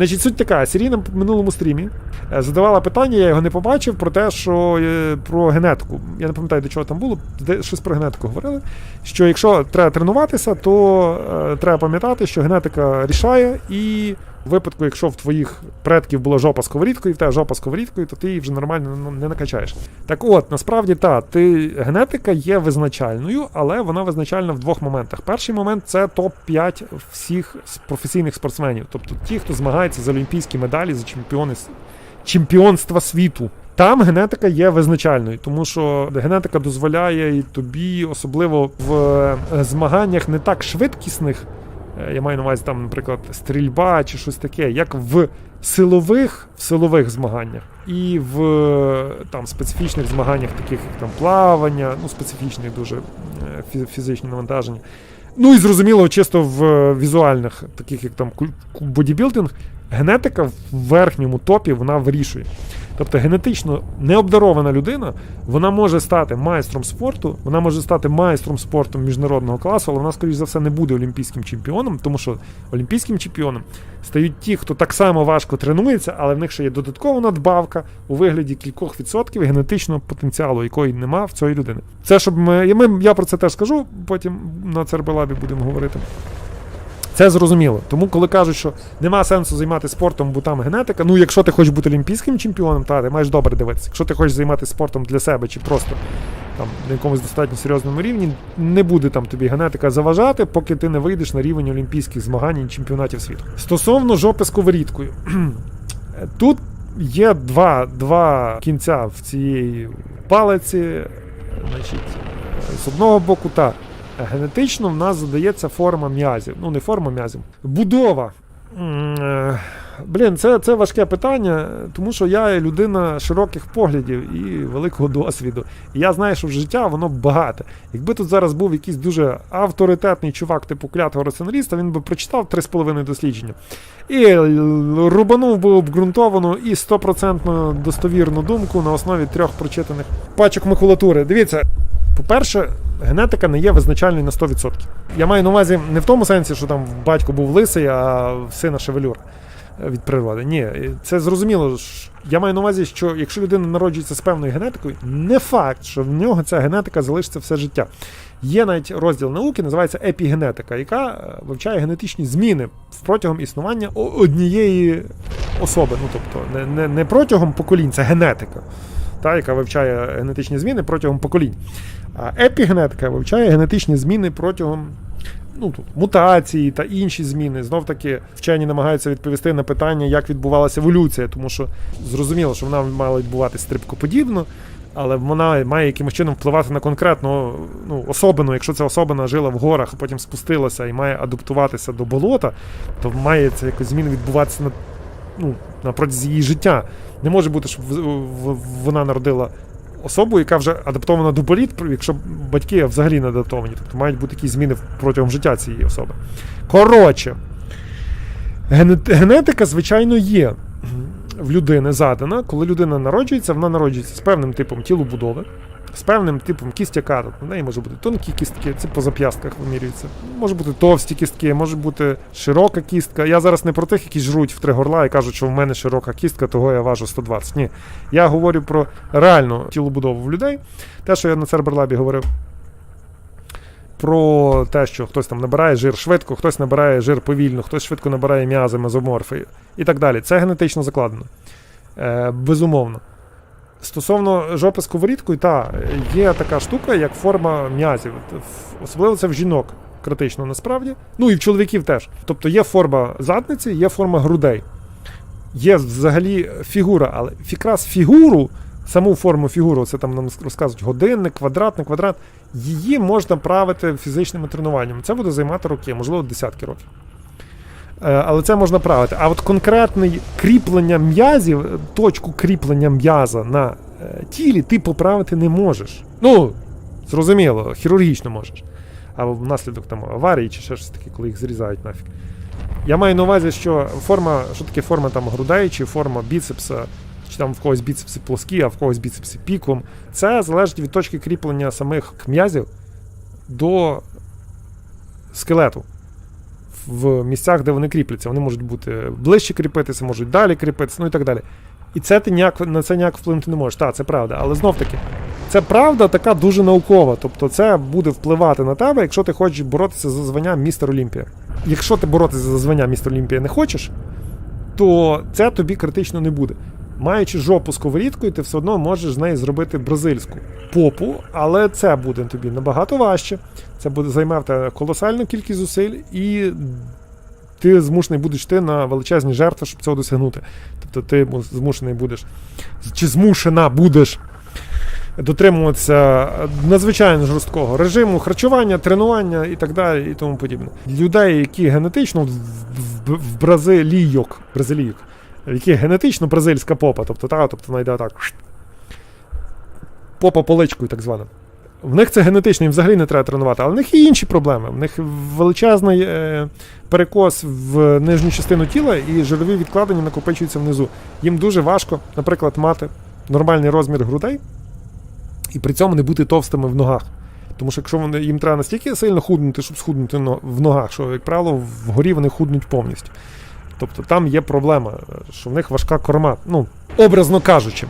Значить, суть така: Сіріна в минулому стрімі е, задавала питання, я його не побачив, про те, що е, про генетику. Я не пам'ятаю, до чого там було, щось про генетику говорили. Що якщо треба тренуватися, то е, треба пам'ятати, що генетика рішає, і в випадку, якщо в твоїх предків була жопа сковорідкою, і в тебе жопа сковорідкою, то ти її вже нормально не накачаєш. Так от, насправді та, ти, генетика є визначальною, але вона визначальна в двох моментах. Перший момент це топ-5 всіх професійних спортсменів, тобто ті, хто змагається за олімпійські медалі, за чемпіони, чемпіонства світу. Там генетика є визначальною, тому що генетика дозволяє і тобі, особливо в е, змаганнях не так швидкісних, я маю на увазі там, наприклад, стрільба чи щось таке, як в силових, в силових змаганнях і в е, там специфічних змаганнях, таких як там плавання, ну специфічних дуже е, фізичні навантаження. Ну і зрозуміло, чисто в е, візуальних, таких як там бодібілдинг, генетика в верхньому топі вона вирішує. Тобто генетично необдарована людина, вона може стати майстром спорту, вона може стати майстром спорту міжнародного класу, але вона, скоріш за все, не буде олімпійським чемпіоном, тому що олімпійським чемпіоном стають ті, хто так само важко тренується, але в них ще є додаткова надбавка у вигляді кількох відсотків генетичного потенціалу, якої нема в цієї людини. Це щоб ми, і ми я про це теж скажу, потім на Цербелабі будемо говорити. Це зрозуміло. Тому, коли кажуть, що нема сенсу займатися спортом, бо там генетика. Ну, якщо ти хочеш бути олімпійським чемпіоном, та ти маєш добре дивитися. Якщо ти хочеш займатися спортом для себе чи просто там на якомусь достатньо серйозному рівні, не буде там тобі генетика заважати, поки ти не вийдеш на рівень олімпійських змагань і чемпіонатів світу. Стосовно жопи сковорідкою, тут є два, два кінця в цієї палиці. Значить, з одного боку, та генетично в нас задається форма м'язів. Ну, не форма м'язів. Будова. Е, Блін, це, це важке питання, тому що я людина широких поглядів і великого досвіду. І я знаю, що в життя воно багате. Якби тут зараз був якийсь дуже авторитетний чувак, типу клятого раціоналіста, він би прочитав 3,5 дослідження. І рубанув би обґрунтовану і 100% достовірну думку на основі трьох прочитаних пачок макулатури. Дивіться, по-перше, генетика не є визначальною на 100%. Я маю на увазі не в тому сенсі, що там батько був лисий, а сина шевелюр е, від природи. Ні, це зрозуміло. Я маю на увазі, що якщо людина народжується з певною генетикою, не факт, що в нього ця генетика залишиться все життя. Є навіть розділ науки, називається епігенетика, яка е, вивчає генетичні зміни протягом існування однієї особи. Ну тобто не, не, не протягом поколінь, це генетика, та, яка вивчає генетичні зміни протягом поколінь. А епігенетика вивчає генетичні зміни протягом ну, тут, мутації та інші зміни. Знов таки вчені намагаються відповісти на питання, як відбувалася еволюція, тому що зрозуміло, що вона мала відбуватися стрибкоподібно, але вона має якимось чином впливати на конкретну ну, особину. Якщо ця особина жила в горах, а потім спустилася і має адаптуватися до болота, то має це якось зміни відбуватися на, ну, на протязі її життя. Не може бути, щоб вона народила особу, яка вже адаптована до боліт, якщо батьки взагалі не адаптовані. Тобто мають бути якісь зміни протягом життя цієї особи. Коротше, генетика, звичайно, є в людини задана. Коли людина народжується, вона народжується з певним типом тілобудови, з певним типом кістяка. Тобто В неї може бути тонкі кістки, це по зап'ястках вимірюється. Може бути товсті кістки, може бути широка кістка. Я зараз не про тих, які жруть в три горла і кажуть, що в мене широка кістка, того я важу 120. Ні. Я говорю про реальну тілобудову в людей. Те, що я на Церберлабі говорив. Про те, що хтось там набирає жир швидко, хтось набирає жир повільно, хтось швидко набирає м'язи, мезоморфи і так далі. Це генетично закладено. Е, безумовно. Стосовно жопи сковорідкою, та, є така штука, як форма м'язів. Особливо це в жінок критично насправді. Ну і в чоловіків теж. Тобто є форма задниці, є форма грудей. Є взагалі фігура, але якраз фігуру, саму форму фігуру, це там нам розказують годинник, квадрат, не квадрат, її можна правити фізичними тренуваннями. Це буде займати роки, можливо, десятки років. Е, Але це можна правити. А от конкретне кріплення м'язів, е, точку кріплення м'яза на е, тілі ти поправити не можеш. Ну, зрозуміло, хірургічно можеш. Або внаслідок там аварії чи ще щось таке, коли їх зрізають нафіг. Я маю на увазі, що форма, що таке форма там грудей, чи форма біцепса, чи там в когось біцепси плоскі, а в когось біцепси піком. Це залежить від точки кріплення самих м'язів до скелету. В місцях, де вони кріпляться. Вони можуть бути ближче кріпитися, можуть далі кріпитися, ну і так далі. І це ти ніяк на це ніяк вплинути не можеш. Так, це правда. Але знов таки, це правда така дуже наукова. Тобто це буде впливати на тебе, якщо ти хочеш боротися за звання містер Олімпія. Якщо ти боротися за звання містер Олімпія не хочеш, то це тобі критично не буде. Маючи жопу сковорідкою, ти все одно можеш з неї зробити бразильську попу, але це буде тобі набагато важче. Це буде займе тебе колосальну кількість зусиль, і ти змушений будеш йти на величезні жертви, щоб цього досягнути. Тобто ти змушений будеш, чи змушена будеш дотримуватися надзвичайно жорсткого режиму харчування, тренування і так далі, і тому подібне. Людей, які генетично в, Бразилійок, бразилійок, яких генетично бразильська попа, тобто та, тобто вона йде так. Попа поличкою, так звана. В них це генетично, їм взагалі не треба тренувати, але в них є інші проблеми. В них величезний е, перекос в нижню частину тіла і жирові відкладення накопичуються внизу. Їм дуже важко, наприклад, мати нормальний розмір грудей і при цьому не бути товстими в ногах. Тому що якщо вони, їм треба настільки сильно худнути, щоб схуднути в ногах, що, як правило, вгорі вони худнуть повністю. Тобто там є проблема, що в них важка корма, ну, образно кажучи.